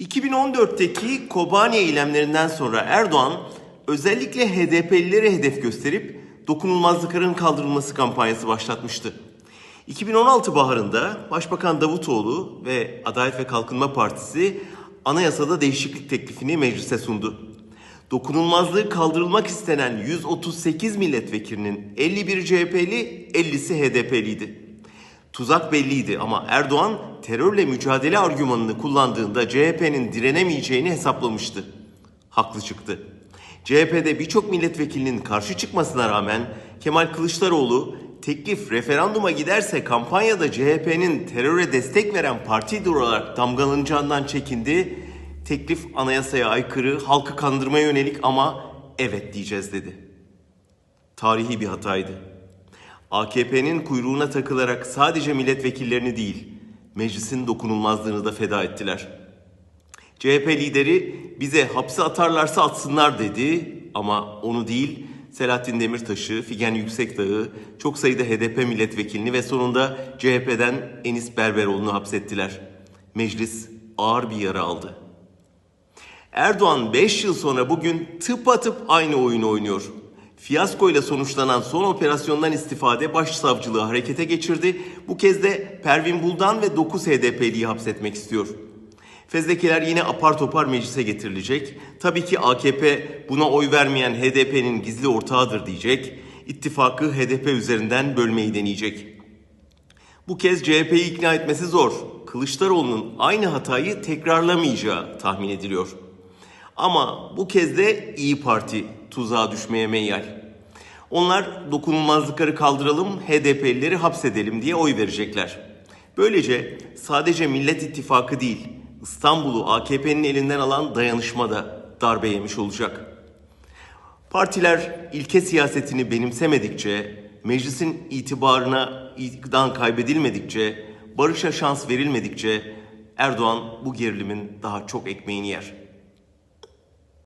2014'teki Kobani eylemlerinden sonra Erdoğan özellikle HDP'lileri hedef gösterip dokunulmazlıkların kaldırılması kampanyası başlatmıştı. 2016 baharında Başbakan Davutoğlu ve Adalet ve Kalkınma Partisi anayasada değişiklik teklifini meclise sundu. Dokunulmazlığı kaldırılmak istenen 138 milletvekilinin 51 CHP'li, 50'si HDP'liydi. Tuzak belliydi ama Erdoğan terörle mücadele argümanını kullandığında CHP'nin direnemeyeceğini hesaplamıştı. Haklı çıktı. CHP'de birçok milletvekilinin karşı çıkmasına rağmen Kemal Kılıçdaroğlu teklif referanduma giderse kampanyada CHP'nin teröre destek veren partidir olarak damgalanacağından çekindi. Teklif anayasaya aykırı, halkı kandırmaya yönelik ama evet diyeceğiz dedi. Tarihi bir hataydı. AKP'nin kuyruğuna takılarak sadece milletvekillerini değil, meclisin dokunulmazlığını da feda ettiler. CHP lideri bize hapse atarlarsa atsınlar dedi ama onu değil Selahattin Demirtaş'ı, Figen Yüksekdağ'ı, çok sayıda HDP milletvekilini ve sonunda CHP'den Enis Berberoğlu'nu hapsettiler. Meclis ağır bir yara aldı. Erdoğan 5 yıl sonra bugün tıpatıp aynı oyunu oynuyor. Fiyaskoyla sonuçlanan son operasyondan istifade başsavcılığı harekete geçirdi. Bu kez de Pervin Buldan ve 9 HDP'liyi hapsetmek istiyor. Fezlekeler yine apar topar meclise getirilecek. Tabii ki AKP buna oy vermeyen HDP'nin gizli ortağıdır diyecek. İttifakı HDP üzerinden bölmeyi deneyecek. Bu kez CHP'yi ikna etmesi zor. Kılıçdaroğlu'nun aynı hatayı tekrarlamayacağı tahmin ediliyor. Ama bu kez de İyi Parti tuzağa düşmeye meyyal. Onlar dokunulmazlıkları kaldıralım, HDP'lileri hapsedelim diye oy verecekler. Böylece sadece Millet İttifakı değil, İstanbul'u AKP'nin elinden alan dayanışma da darbe yemiş olacak. Partiler ilke siyasetini benimsemedikçe, meclisin itibarına iktidan kaybedilmedikçe, barışa şans verilmedikçe Erdoğan bu gerilimin daha çok ekmeğini yer.